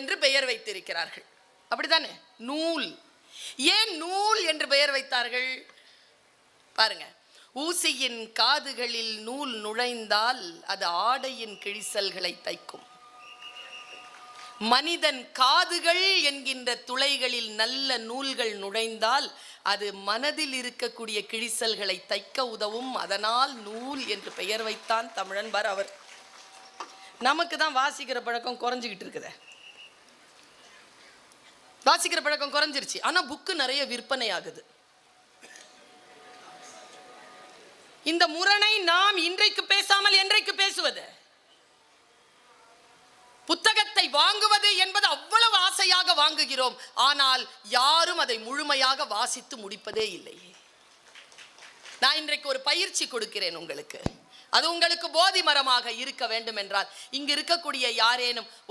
என்று பெயர் வைத்திருக்கிறார்கள். அப்படித்தானே? நூல். ஏன் நூல் என்று பெயர் வைத்தார்கள்? பாருங்க. ஊசியின் காதுகளில் நூல் நுழைந்தால் அது ஆடையின் கிழிசல்களை தைக்கும். மனிதன் காதுகள் என்கின்ற துளைகளில் நல்ல நூல்கள் நுழைந்தால் அது மனதில் இருக்கக்கூடிய கிழிசல்களை தைக்க உதவும். அதனால் நூல் என்று பெயர் வைத்தான் தமிழன்பார் அவர். நமக்கு தான் வாசிக்கிற பழக்கம் குறைஞ்சிக்கிட்டு இருக்குதே. வாசிக்கிற பழக்கம் குறைஞ்சிருச்சு. ஆனால் புக்கு நிறைய விற்பனை ஆகுது இந்த முரணை நாம் இன்றைக்கு பேசாமல் என்றைக்கு பேசுவது? புத்தகத்தை வாங்குவது என்பது அவ்வளவு ஆசையாக வாங்குகிறோம். ஆனால் யாரும் அதை முழுமையாக வாசித்து முடிப்பதே இல்லை. நான் இன்றைக்கு ஒரு பயிற்சி கொடுக்கிறேன் உங்களுக்கு. அது உங்களுக்கு போதி மரமாக இருக்க வேண்டும் என்றால் இங்கு இருக்கக்கூடிய யாரேனும் ஒரு